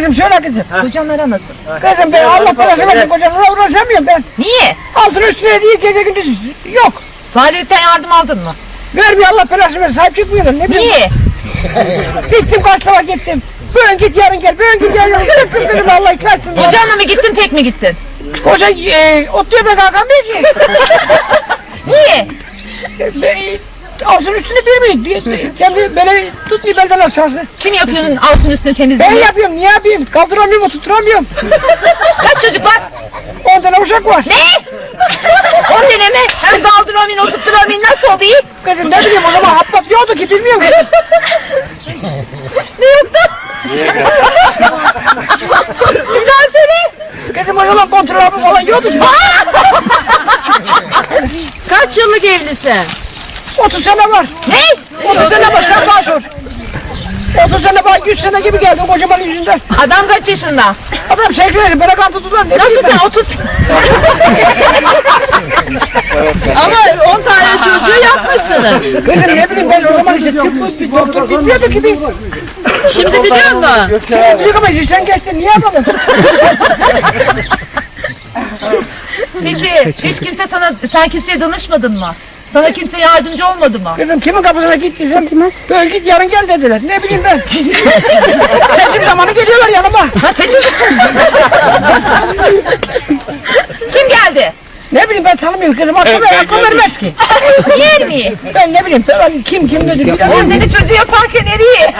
Kızım söyle kızım. Kocanlara nasıl? Kızım ben Allah parası versin kocamla uğraşamıyorum ben. Niye? Altın üstüne değil gece gündüz yok. Validetten yardım aldın mı? Vermiyor Allah parası versin sahip çıkmıyorum ne bileyim. Niye? Gittim kaç defa gittim. Bugün git yarın gel, bugün git yarın gel. Gittim dedim Allah istersin. Kocanla mı gittin tek mi gittin? Koca e, otluyor da kalkamıyor ki. Niye? E, Altın üstüne bir mi? Kendi beni tutmuyor belden aşağısı. Kim yapıyorsun altın üstünü Ben temizliğini? yapıyorum niye yapayım? Kaldıramıyorum tutturamıyorum. Kaç çocuk var? 10 tane uşak var. Ne? On tane mi? Hem daldıramayın, oturtturamayın nasıl oluyor? Kızım ne bileyim o zaman hap hap yoktu ki bilmiyorum. Ne yoktu? Daha söyle. Kızım o zaman kontrol falan yoktu ki. Kaç yıllık evlisin? 30 sene var. Ne? 30 sene var sen bana sor. 30 sene var 100 sene gibi geldi o kocaman yüzünden. Adam kaç yaşında? Adam sevgileri bana kan tuttular. Ne Nasıl bileyim sen 30? Ama 10 tane çocuğu yapmışsınız. ben. Kızım ne bileyim ben o zaman işte tıp bir doktor gitmiyordu ki biz. Şimdi gidiyor mu? Büyük ama işte sen geçtin niye yapamadın? Peki hiç kimse sana, sen kimseye danışmadın mı? Sana kimse yardımcı olmadı mı? Kızım kimin kapısına gittiysem böyle git yarın gel dediler. Ne bileyim ben. Seçim zamanı geliyorlar yanıma. Ha seçim. Kim geldi? Ne bileyim ben tanımıyorum kızım. Aklı, ver, aklı vermez ki. Yer mi? Ben ne bileyim ben kim kim nedir bilemiyorum. Ordeni çocuğu yaparken eriyi.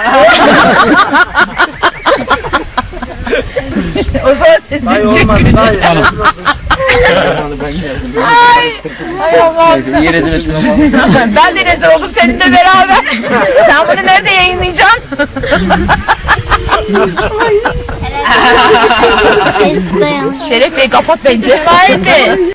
o zaman sesini çek. Ay, ay Allah'ım sen. Niye rezil ettiniz? Ben de rezil oldum seninle beraber. Sen bunu nerede yayınlayacaksın? Dayanmış. Şeref Bey kapat bence. Haydi.